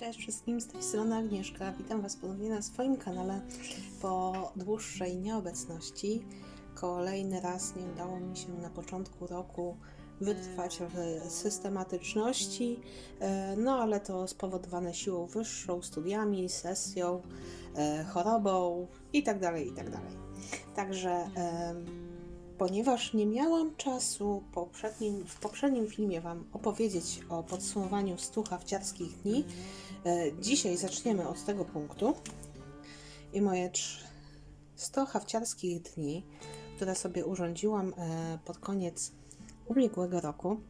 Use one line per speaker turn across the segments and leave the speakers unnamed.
Cześć wszystkim, z tej strony Agnieszka. Witam Was ponownie na swoim kanale po dłuższej nieobecności. Kolejny raz nie udało mi się na początku roku wytrwać w systematyczności, e, no ale to spowodowane siłą wyższą, studiami, sesją, e, chorobą itd. itd. Także em, ponieważ nie miałam czasu poprzednim, w poprzednim filmie Wam opowiedzieć o podsumowaniu 100 hawciarskich dni, dzisiaj zaczniemy od tego punktu. I moje trz- 100 hawciarskich dni, które sobie urządziłam e, pod koniec ubiegłego roku,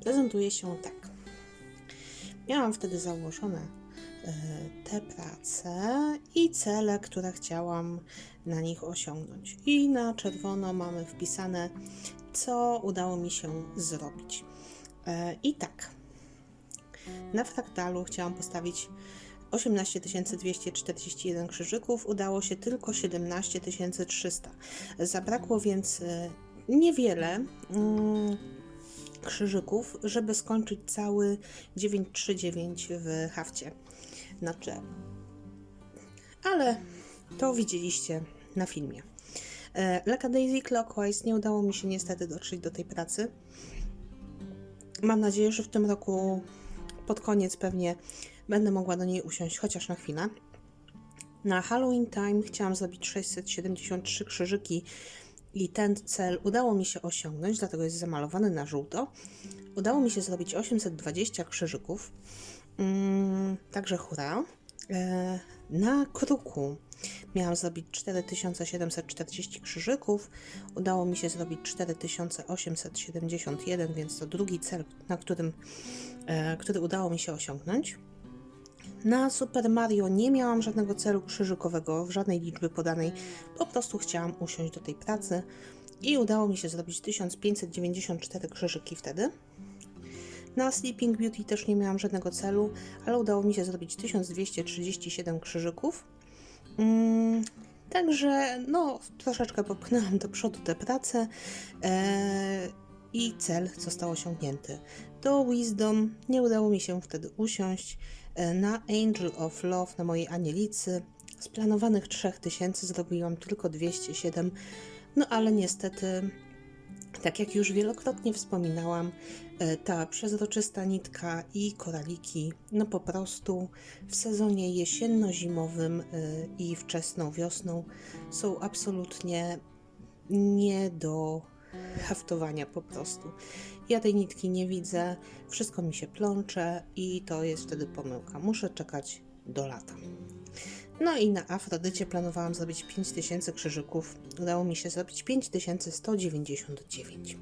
prezentuje się tak. Miałam wtedy założone e, te prace i cele, które chciałam na nich osiągnąć. I na czerwono mamy wpisane, co udało mi się zrobić. E, I tak, na fraktalu chciałam postawić 18 241 krzyżyków, udało się tylko 17 300. Zabrakło więc e, niewiele mm, krzyżyków, żeby skończyć cały 939 w hafcie na tle. Ale to widzieliście na filmie. E, Leka Daisy Clockwise nie udało mi się niestety dotrzeć do tej pracy. Mam nadzieję, że w tym roku pod koniec pewnie będę mogła do niej usiąść chociaż na chwilę. Na Halloween Time chciałam zrobić 673 krzyżyki i ten cel udało mi się osiągnąć, dlatego jest zamalowany na żółto. Udało mi się zrobić 820 krzyżyków, mm, także hura. Na kruku miałam zrobić 4740 krzyżyków, udało mi się zrobić 4871, więc to drugi cel, na którym, e, który udało mi się osiągnąć. Na Super Mario nie miałam żadnego celu krzyżykowego, w żadnej liczby podanej, po prostu chciałam usiąść do tej pracy i udało mi się zrobić 1594 krzyżyki wtedy. Na Sleeping Beauty też nie miałam żadnego celu, ale udało mi się zrobić 1237 krzyżyków. Mm, także no, troszeczkę popchnęłam do przodu tę pracę e, i cel został osiągnięty. Do Wisdom nie udało mi się wtedy usiąść. E, na Angel of Love, na mojej anielicy, z planowanych 3000 zrobiłam tylko 207, no ale niestety tak jak już wielokrotnie wspominałam, ta przezroczysta nitka i koraliki, no po prostu w sezonie jesienno-zimowym e, i wczesną wiosną są absolutnie nie do haftowania po prostu. Ja tej nitki nie widzę, wszystko mi się plącze i to jest wtedy pomyłka. Muszę czekać do lata. No i na Afrodycie planowałam zrobić 5000 krzyżyków. Udało mi się zrobić 5199.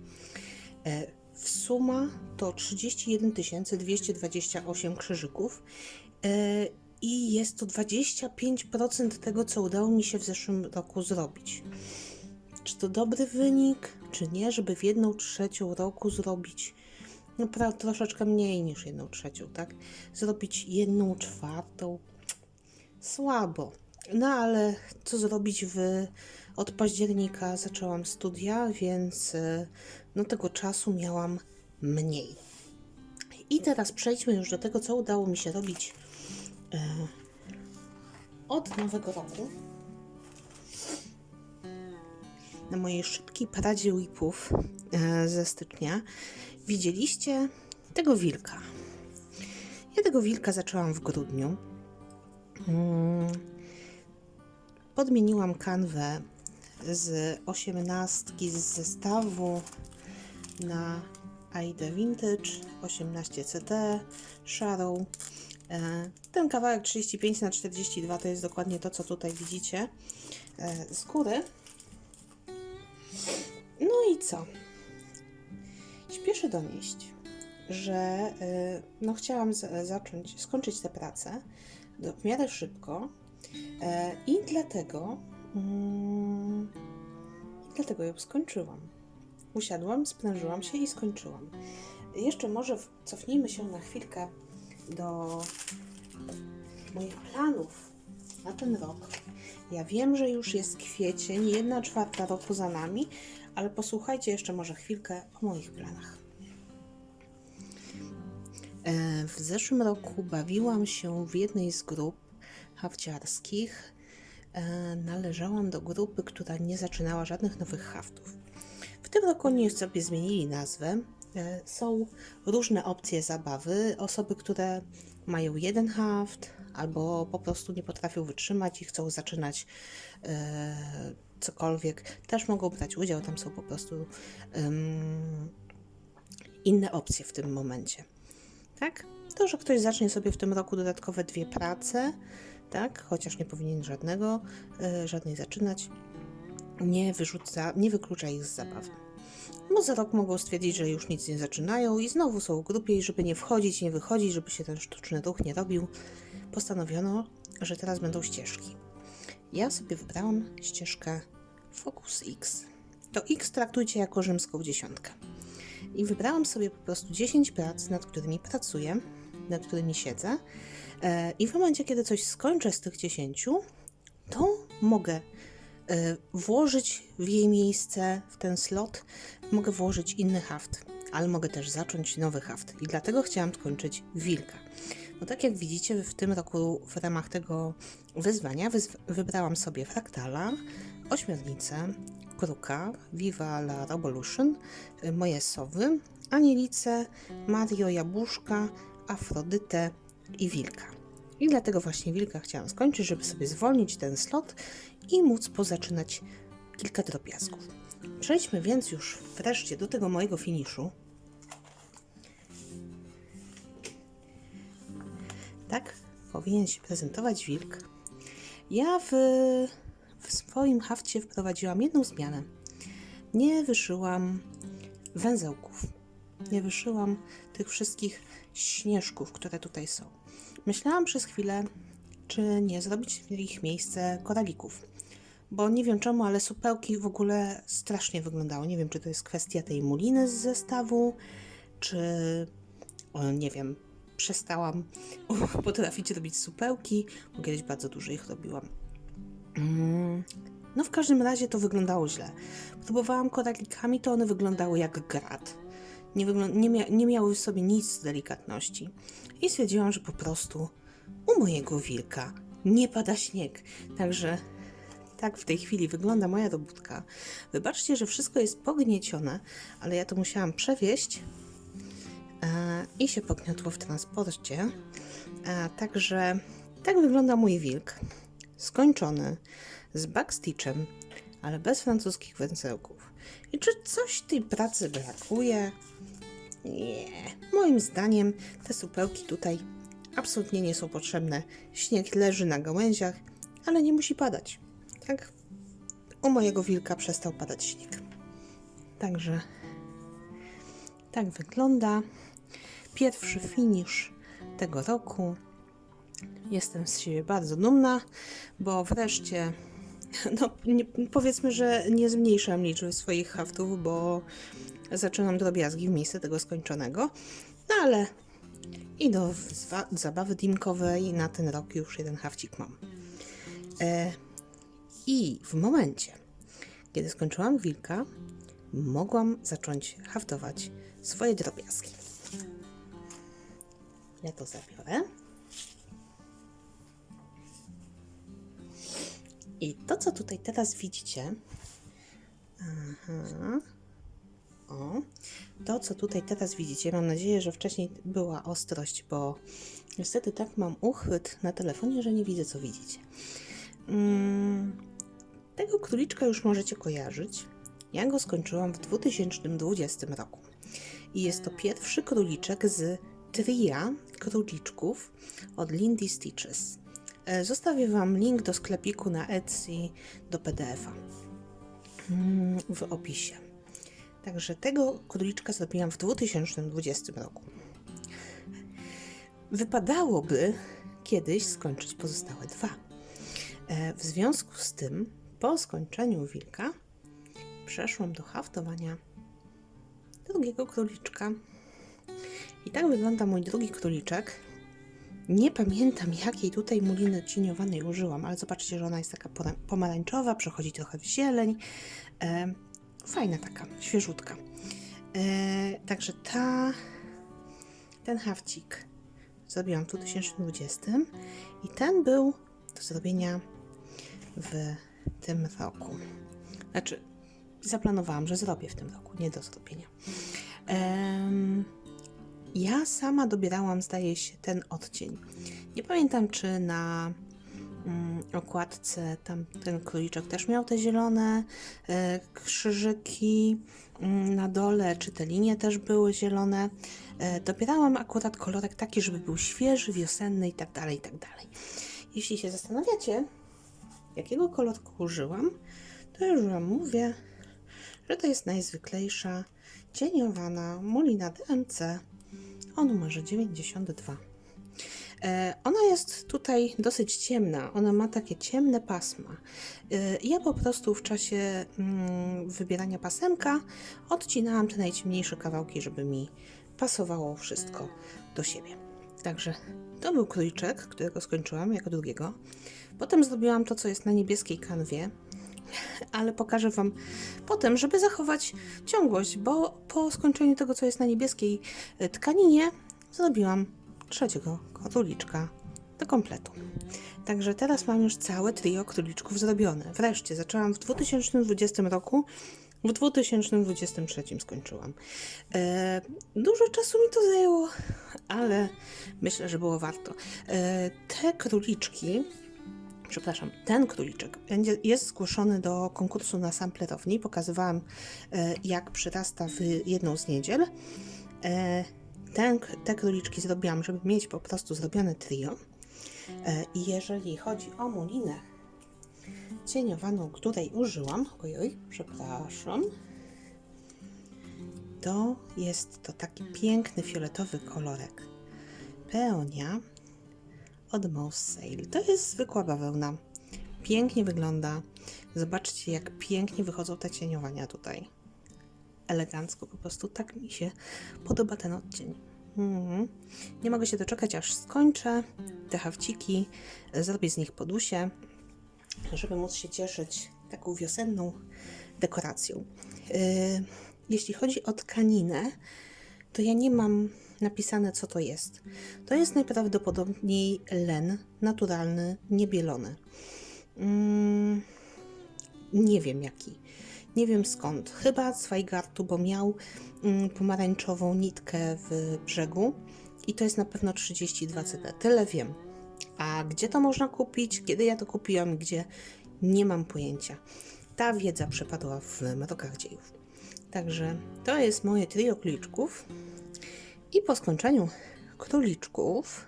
W suma to 31 228 krzyżyków. E, I jest to 25% tego, co udało mi się w zeszłym roku zrobić. Czy to dobry wynik, czy nie, żeby w jedną trzecią roku zrobić no, pra, troszeczkę mniej niż jedną trzecią, tak? Zrobić jedną czwartą, słabo. No ale co zrobić w od października zaczęłam studia, więc e, no tego czasu miałam mniej. I teraz przejdźmy już do tego, co udało mi się robić e, od nowego roku. Na mojej szybkiej paradzie whipów e, ze stycznia widzieliście tego wilka. Ja tego wilka zaczęłam w grudniu. Mm, Podmieniłam kanwę z osiemnastki z zestawu na Aida Vintage 18 CT szarą. E, Ten kawałek 35 na 42 to jest dokładnie to, co tutaj widzicie e, z góry. No i co? Śpieszę donieść, że y, no chciałam zacząć, skończyć tę pracę w miarę szybko e, i dlatego mm, i dlatego ją skończyłam. Usiadłam, sprężyłam się i skończyłam. Jeszcze może cofnijmy się na chwilkę do moich planów na ten rok. Ja wiem, że już jest kwiecień, jedna czwarta roku za nami, ale posłuchajcie jeszcze może chwilkę o moich planach. E, W zeszłym roku bawiłam się w jednej z grup hafciarskich. E, Należałam do grupy, która nie zaczynała żadnych nowych haftów. Tym roku oni sobie zmienili nazwę. E, Są różne opcje zabawy. Osoby, które mają jeden haft albo po prostu nie potrafią wytrzymać i chcą zaczynać e, cokolwiek, też mogą brać udział. Tam są po prostu em, inne opcje w tym momencie. Tak? To, że ktoś zacznie sobie w tym roku dodatkowe dwie prace, tak? Chociaż nie powinien żadnego, e, żadnej zaczynać, nie wyrzuca, nie wyklucza ich z zabawy. Bo za rok mogą stwierdzić, że już nic nie zaczynają i znowu są w grupie i żeby nie wchodzić, nie wychodzić, żeby się ten sztuczny ruch nie robił, postanowiono, że teraz będą ścieżki. Ja sobie wybrałam ścieżkę Focus X. To X traktujcie jako rzymską dziesiątkę. I wybrałam sobie po prostu 10 prac, nad którymi pracuję, nad którymi siedzę. E, I w momencie, kiedy coś skończę z tych 10, to mogę włożyć w jej miejsce, w ten slot, mogę włożyć inny haft, ale mogę też zacząć nowy haft. I dlatego chciałam skończyć wilka. No tak jak widzicie, w tym roku w ramach tego wyzwania wyzw- wybrałam sobie fraktala, ośmiornicę, kruka, Viva la Revolution, y, moje sowy, anielice, Mario Jabłuszka, Afrodytę i wilka. I dlatego właśnie wilka chciałam skończyć, żeby sobie zwolnić ten slot i móc pozaczynać kilka drobiazgów. Przejdźmy więc już wreszcie do tego mojego finiszu. Tak powinien się prezentować wilk. Ja w, w swoim hafcie wprowadziłam jedną zmianę. Nie wyszyłam węzełków. Nie wyszyłam tych wszystkich śnieżków, które tutaj są. Myślałam przez chwilę, czy nie zrobić w ich miejsce koralików. Bo nie wiem czemu, ale supełki w ogóle strasznie wyglądały. Nie wiem, czy to jest kwestia tej muliny z zestawu, czy o, nie wiem, przestałam potrafić robić supełki, bo kiedyś bardzo dużo ich robiłam. Mm, No w każdym razie to wyglądało źle. Próbowałam koralikami, to one wyglądały jak grat. Nie, nie, mia- nie miały w sobie nic z delikatności. I stwierdziłam, że po prostu u mojego wilka nie pada śnieg. Także tak w tej chwili wygląda moja robótka. Wybaczcie, że wszystko jest pogniecione, ale ja to musiałam przewieźć e, i się pogniotło w transporcie. E, także tak wygląda mój wilk. Skończony, z backstitchem, ale bez francuskich węzełków. I czy coś tej pracy brakuje? Nie. Moim zdaniem te supełki tutaj absolutnie nie są potrzebne. Śnieg leży na gałęziach, ale nie musi padać. Tak? U mojego wilka przestał padać śnieg. Także tak wygląda pierwszy finisz tego roku. Jestem z siebie bardzo dumna, bo wreszcie, no nie, powiedzmy, że nie zmniejszam liczby swoich haftów, bo zaczynam drobiazgi w miejsce tego skończonego, no ale i do zabawy dimkowej na ten rok już jeden hafcik mam. E, I w momencie, kiedy skończyłam wilka, mogłam zacząć haftować swoje drobiazgi. Ja to zabiorę. I to, co tutaj teraz widzicie, aha, o, to, co tutaj teraz widzicie, mam nadzieję, że wcześniej była ostrość, bo niestety tak mam uchwyt na telefonie, że nie widzę, co widzicie. Mm, tego króliczka już możecie kojarzyć. Ja go skończyłam w 2020 roku. I jest to pierwszy króliczek z tria króliczków od Lindy Stitches. E, Zostawię Wam link do sklepiku na Etsy do PDF-a mm, w opisie. Także tego króliczka zrobiłam w 2020 roku. Wypadałoby kiedyś skończyć pozostałe dwa. E, W związku z tym, po skończeniu wilka, przeszłam do haftowania drugiego króliczka. I tak wygląda mój drugi króliczek. Nie pamiętam, jakiej tutaj muliny cieniowanej użyłam, ale zobaczcie, że ona jest taka pomarańczowa, przechodzi trochę w zieleń. E, fajna taka, świeżutka. E, także ta ten hawcik zrobiłam w 2020 i ten był do zrobienia w tym roku. Znaczy, zaplanowałam, że zrobię w tym roku, nie do zrobienia. Ja sama dobierałam, zdaje się, ten odcień. Nie pamiętam, czy na mm, okładce tam ten króliczek też miał te zielone e, krzyżyki mm, na dole, czy te linie też były zielone. E, dobierałam akurat kolorek taki, żeby był świeży, wiosenny i tak dalej, i tak dalej. Jeśli się zastanawiacie, jakiego kolorku użyłam, to już Wam mówię, że to jest najzwyklejsza cieniowana Molina DMC o numerze 92. E, Ona jest tutaj dosyć ciemna, ona ma takie ciemne pasma. E, Ja po prostu w czasie mm, wybierania pasemka odcinałam te najciemniejsze kawałki, żeby mi pasowało wszystko do siebie. Także to był krójczek, którego skończyłam jako drugiego. Potem zrobiłam to, co jest na niebieskiej kanwie, ale pokażę Wam potem, żeby zachować ciągłość, bo po skończeniu tego, co jest na niebieskiej e, tkaninie, zrobiłam trzeciego króliczka do kompletu. Także teraz mam już całe trio króliczków zrobione. Wreszcie zaczęłam w 2020 roku, w 2023 skończyłam. E, dużo czasu mi to zajęło, ale myślę, że było warto. E, te króliczki przepraszam, ten króliczek będzie, jest zgłoszony do konkursu na samplerowni. Pokazywałam, e, jak przyrasta w jedną z niedziel. E, ten, te króliczki zrobiłam, żeby mieć po prostu zrobione trio. E, jeżeli chodzi o mulinę cieniowaną, której użyłam, ojoj, przepraszam, to jest to taki piękny fioletowy kolorek. Peonia od Mouse Sale. To jest zwykła bawełna. Pięknie wygląda. Zobaczcie, jak pięknie wychodzą te cieniowania tutaj. Elegancko, po prostu tak mi się podoba ten odcień. Mhm. Nie mogę się doczekać, aż skończę te hawciki. Zrobię z nich podusie, żeby móc się cieszyć taką wiosenną dekoracją. Yy, jeśli chodzi o tkaninę, to ja nie mam napisane, co to jest. To jest najprawdopodobniej len naturalny, niebielony. Mm, nie wiem jaki. Nie wiem skąd. Chyba z Fajgartu, bo miał mm, pomarańczową nitkę w brzegu i to jest na pewno 32 CD. Tyle wiem. A gdzie to można kupić, kiedy ja to kupiłam, gdzie nie mam pojęcia. Ta wiedza przepadła w mrokach dziejów. Także to jest moje trio kliczków. I po skończeniu króliczków,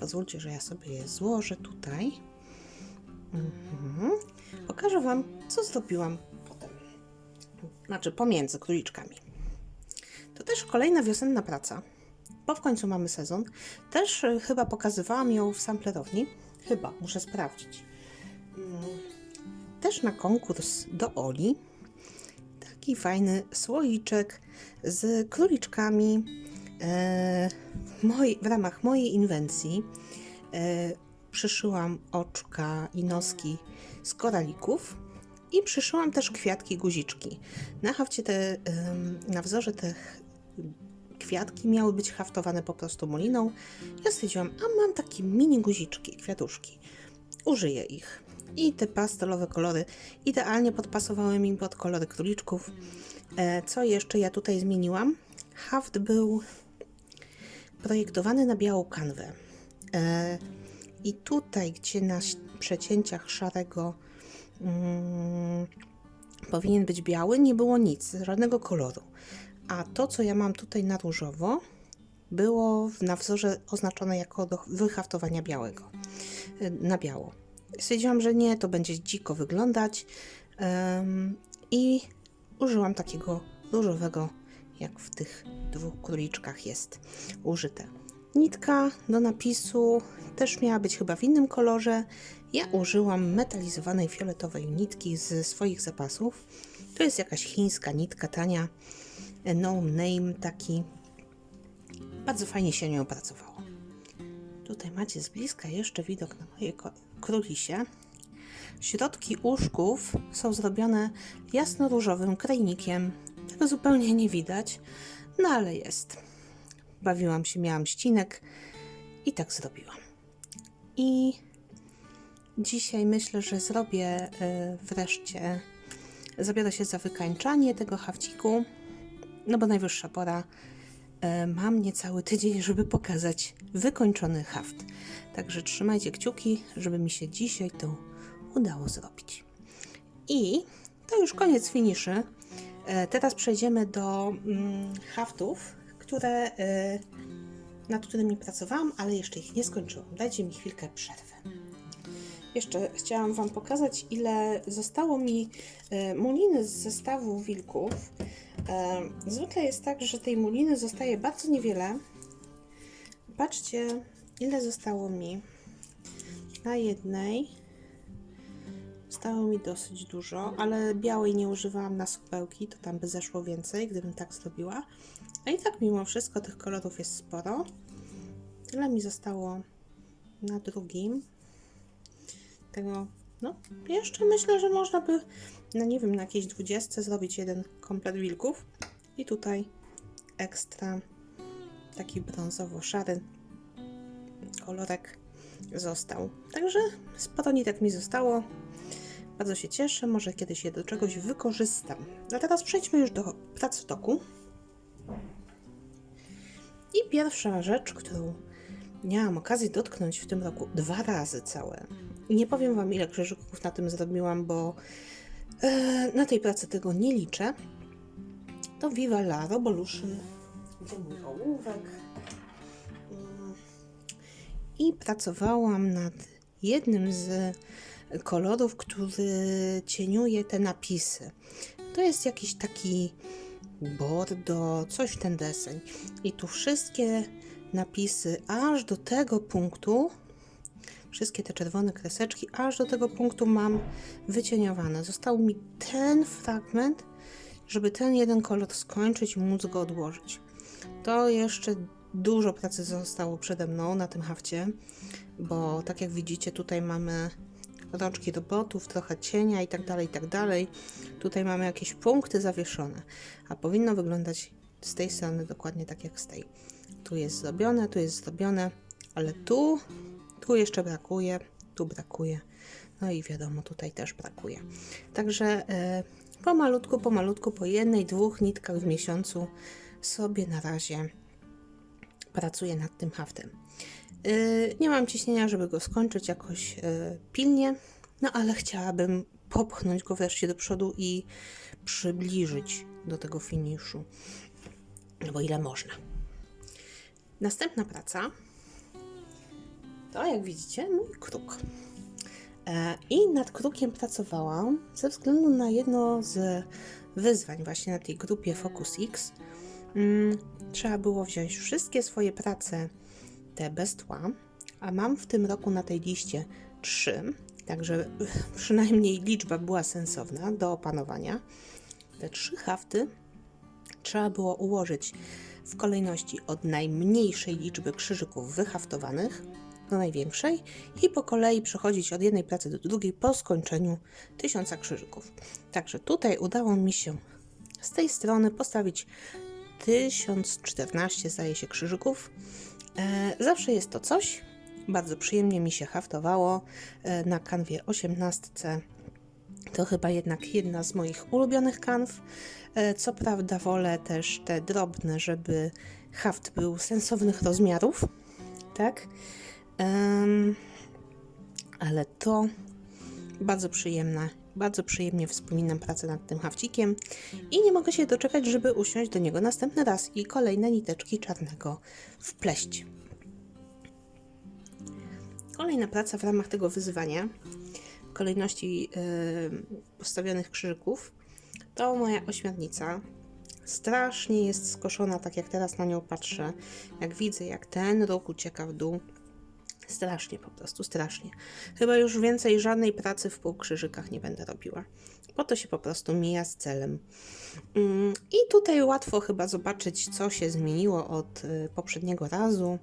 pozwólcie, że ja sobie je złożę tutaj. Mhm. Pokażę Wam, co zrobiłam potem. Znaczy pomiędzy króliczkami. To też kolejna wiosenna praca, bo w końcu mamy sezon. Też y, chyba pokazywałam ją w samplerowni. Chyba, muszę sprawdzić. Mm, Też na konkurs do Oli. Taki fajny słoiczek z króliczkami E, w, ramach mojej inwencji e, przyszyłam oczka i noski z koralików i przyszyłam też kwiatki guziczki. Na hafcie te, na wzorze te kwiatki miały być haftowane po prostu moliną. Ja stwierdziłam, a mam takie mini guziczki, kwiatuszki. Użyję ich. I te pastelowe kolory idealnie podpasowały mi pod kolory króliczków. E, co jeszcze ja tutaj zmieniłam? Haft był projektowany na białą kanwę. E, I tutaj, gdzie na przecięciach szarego mm, powinien być biały, nie było nic, żadnego koloru. A to, co ja mam tutaj na różowo, było na wzorze oznaczone jako do wyhaftowania białego, e, na biało. Stwierdziłam, że nie, to będzie dziko wyglądać em, i użyłam takiego różowego, jak w tych dwóch króliczkach jest użyte. Nitka do napisu też miała być chyba w innym kolorze. Ja użyłam metalizowanej fioletowej nitki ze swoich zapasów. To jest jakaś chińska nitka, tania, no name taki. Bardzo fajnie się nią pracowało. Tutaj macie z bliska jeszcze widok na moje królisie. Środki uszków są zrobione jasno-różowym krajnikiem. Tego zupełnie nie widać, no ale jest. bawiłam się, miałam ścinek i tak zrobiłam. I dzisiaj myślę, że zrobię y, wreszcie, zabiorę się za wykańczanie tego hafciku, no bo najwyższa pora. Y, Mam niecały tydzień, żeby pokazać wykończony haft. Także trzymajcie kciuki, żeby mi się dzisiaj to udało zrobić. I to już koniec finiszy. E, Teraz przejdziemy do mm, haftów, które, e, nad którymi pracowałam, ale jeszcze ich nie skończyłam. Dajcie mi chwilkę przerwy. Jeszcze chciałam Wam pokazać, ile zostało mi e, muliny z zestawu wilków. E, Zwykle jest tak, że tej muliny zostaje bardzo niewiele. Patrzcie, ile zostało mi na jednej. Zostało mi dosyć dużo, ale białej nie używałam na supełki, to tam by zeszło więcej, gdybym tak zrobiła. A i tak mimo wszystko tych kolorów jest sporo. Tyle mi zostało na drugim. Tego, no, jeszcze myślę, że można by, no nie wiem, na jakiejś 20 zrobić jeden komplet wilków. I tutaj ekstra taki brązowo-szary kolorek został. Także sporo nitek mi zostało. Bardzo się cieszę, może kiedyś je do czegoś wykorzystam. A teraz przejdźmy już do prac w toku. I pierwsza rzecz, którą miałam okazję dotknąć w tym roku dwa razy całe. Nie powiem Wam, ile krzyżyków na tym zrobiłam, bo e, na tej pracy tego nie liczę. To Viva la Revolution. Gdzie mój ołówek? Mm. I pracowałam nad jednym z kolorów, który cieniuje te napisy. To jest jakiś taki bordo, coś w ten deseń. I tu wszystkie napisy aż do tego punktu, wszystkie te czerwone kreseczki, aż do tego punktu mam wycieniowane. Został mi ten fragment, żeby ten jeden kolor skończyć i móc go odłożyć. To jeszcze dużo pracy zostało przede mną na tym hafcie, bo tak jak widzicie, tutaj mamy rączki robotów, trochę cienia i tak dalej, i tak dalej. Tutaj mamy jakieś punkty zawieszone, a powinno wyglądać z tej strony dokładnie tak jak z tej. Tu jest zrobione, tu jest zrobione, ale tu, tu jeszcze brakuje, tu brakuje. No i wiadomo, tutaj też brakuje. Także e, pomalutku, pomalutku, po jednej, dwóch nitkach w miesiącu sobie na razie pracuję nad tym haftem. Yy, Nie mam ciśnienia, żeby go skończyć jakoś yy, pilnie, no ale chciałabym popchnąć go wreszcie do przodu i przybliżyć do tego finiszu, no bo ile można. Następna praca to, jak widzicie, mój kruk. E, I nad krukiem pracowałam ze względu na jedno z wyzwań właśnie na tej grupie Focus X. Mm, Trzeba było wziąć wszystkie swoje prace te bez tła, a mam w tym roku na tej liście trzy, także przynajmniej liczba była sensowna do opanowania. Te trzy hafty trzeba było ułożyć w kolejności od najmniejszej liczby krzyżyków wyhaftowanych do największej i po kolei przechodzić od jednej pracy do drugiej po skończeniu tysiąca krzyżyków. Także tutaj udało mi się z tej strony postawić 1014 zdaje się krzyżyków. E, zawsze jest to coś. Bardzo przyjemnie mi się haftowało e, na kanwie 18. To chyba jednak jedna z moich ulubionych kanw. E, co prawda wolę też te drobne, żeby haft był sensownych rozmiarów. Tak? Em, ale to bardzo przyjemne. Bardzo przyjemnie wspominam pracę nad tym hafcikiem i nie mogę się doczekać, żeby usiąść do niego następny raz i kolejne niteczki czarnego wpleść. Kolejna praca w ramach tego wyzwania kolejności yy, postawionych krzyżyków to moja ośmiornica. Strasznie jest skoszona, tak jak teraz na nią patrzę. Jak widzę, jak ten róg ucieka w dół. Strasznie, po prostu strasznie. Chyba już więcej żadnej pracy w półkrzyżykach nie będę robiła, bo to się po prostu mija z celem. Mm, I tutaj łatwo chyba zobaczyć, co się zmieniło od y, poprzedniego razu.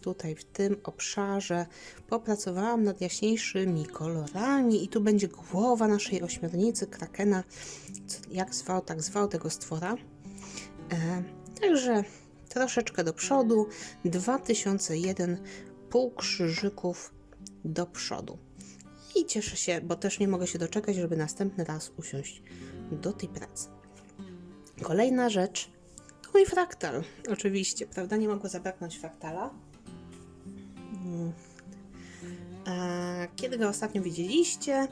Tutaj w tym obszarze popracowałam nad jaśniejszymi kolorami i tu będzie głowa naszej ośmiornicy, krakena, jak zwał, tak zwał tego stwora. E, także troszeczkę do przodu, 2001 półkrzyżyków do przodu. I cieszę się, bo też nie mogę się doczekać, żeby następny raz usiąść do tej pracy. Kolejna rzecz to mój fraktal. Oczywiście, prawda? Nie mogło zabraknąć fraktala. Kiedy go ostatnio widzieliście?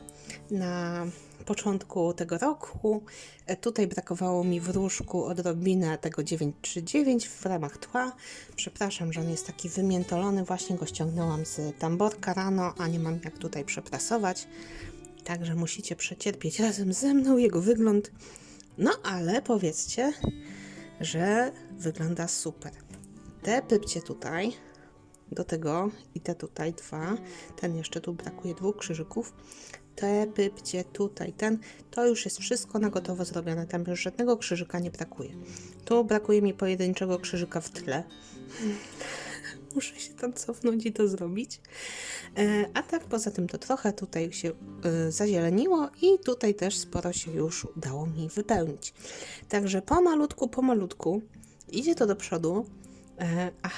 Na początku tego roku. E, Tutaj brakowało mi w różku odrobinę tego 939 w ramach tła. Przepraszam, że on jest taki wymiętolony. Właśnie go ściągnęłam z tamborka rano, a nie mam jak tutaj przeprasować. Także musicie przecierpieć razem ze mną jego wygląd. No ale powiedzcie, że wygląda super. Te pypcie tutaj, tego i te tutaj dwa, ten jeszcze tu brakuje dwóch krzyżyków. Te pypcie tutaj, ten, to już jest wszystko na gotowo zrobione. Tam już żadnego krzyżyka nie brakuje. Tu brakuje mi pojedynczego krzyżyka w tle. Muszę się tam cofnąć i to zrobić. E, A tak poza tym to trochę tutaj się e, zazieleniło i tutaj też sporo się już udało mi wypełnić. Także pomalutku, pomalutku idzie to do przodu,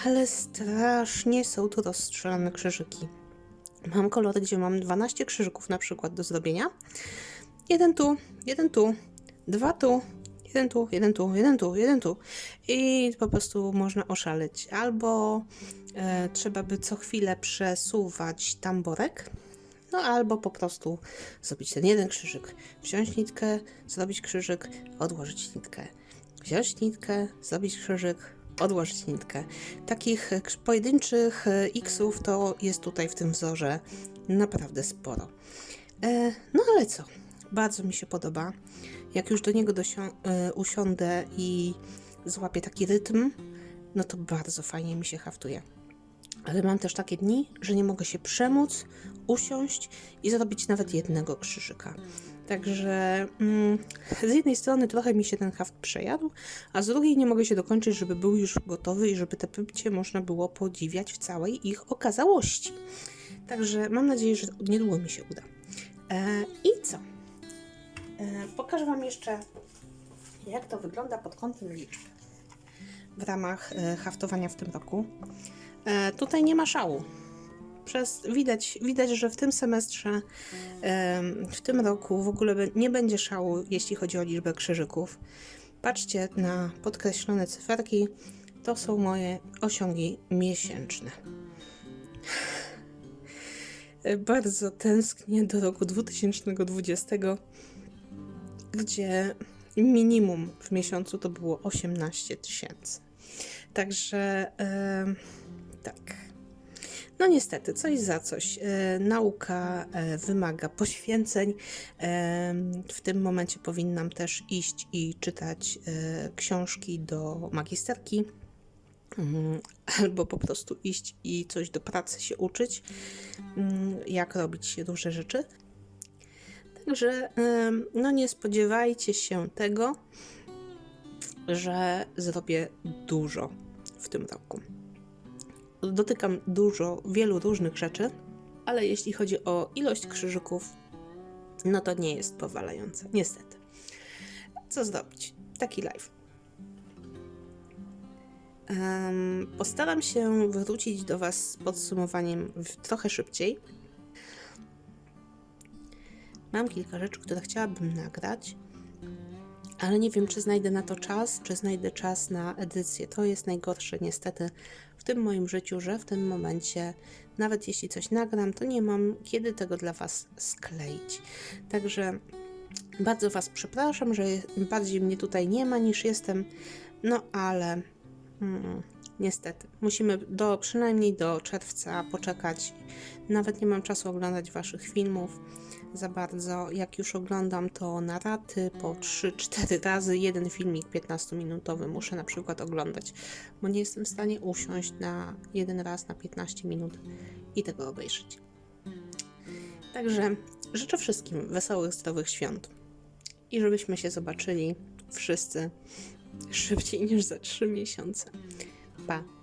ale strasznie są tu rozstrzelane krzyżyki. Mam kolory, gdzie mam 12 krzyżyków na przykład do zrobienia. Jeden tu, jeden tu, dwa tu, jeden tu, jeden tu, jeden tu, jeden tu. I po prostu można oszaleć. Albo e, trzeba by co chwilę przesuwać tamborek, no albo po prostu zrobić ten jeden krzyżyk. Wziąć nitkę, zrobić krzyżyk, odłożyć nitkę. Wziąć nitkę, zrobić krzyżyk, odłożyć nitkę. Takich e, pojedynczych e, X-ów to jest tutaj w tym wzorze naprawdę sporo. E, no ale co? Bardzo mi się podoba. Jak już do niego e, usiądę i złapię taki rytm, no to bardzo fajnie mi się haftuje. Ale mam też takie dni, że nie mogę się przemóc, usiąść i zrobić nawet jednego krzyżyka. Także mm, z jednej strony trochę mi się ten haft przejadł, a z drugiej nie mogę się dokończyć, żeby był już gotowy i żeby te pypcie można było podziwiać w całej ich okazałości. Także mam nadzieję, że niedługo mi się uda. E, I co? E, pokażę Wam jeszcze, jak to wygląda pod kątem liczb w ramach e, haftowania w tym roku. E, tutaj nie ma szału. Przez, widać, widać, że w tym semestrze, em, w tym roku w ogóle nie będzie szału, jeśli chodzi o liczbę krzyżyków. Patrzcie na podkreślone cyferki. To są moje osiągi miesięczne. Bardzo tęsknię do roku 2020, gdzie minimum w miesiącu to było 18 tysięcy. Także em, tak. No niestety, coś za coś. E, nauka e, wymaga poświęceń. E, w tym momencie powinnam też iść i czytać książki do magisterki. Mm, Albo po prostu iść i coś do pracy się uczyć, mm, jak robić różne rzeczy. Także no nie spodziewajcie się tego, że zrobię dużo w tym roku. Dotykam dużo, wielu różnych rzeczy, ale jeśli chodzi o ilość krzyżyków, no to nie jest powalające, niestety. Co zrobić? Taki live. Em, postaram się wrócić do Was z podsumowaniem trochę szybciej. Mam kilka rzeczy, które chciałabym nagrać, ale nie wiem, czy znajdę na to czas, czy znajdę czas na edycję. To jest najgorsze, niestety, w tym moim życiu, że w tym momencie, nawet jeśli coś nagram, to nie mam kiedy tego dla Was skleić. Także bardzo Was przepraszam, że bardziej mnie tutaj nie ma niż jestem, no ale mm, niestety musimy do, przynajmniej do czerwca poczekać. Nawet nie mam czasu oglądać Waszych filmów za bardzo. Jak już oglądam to na raty po 3-4 razy, jeden filmik 15-minutowy muszę na przykład oglądać, bo nie jestem w stanie usiąść na jeden raz na 15 minut i tego obejrzeć. Także życzę wszystkim wesołych, zdrowych świąt i żebyśmy się zobaczyli wszyscy szybciej niż za 3 miesiące. Pa!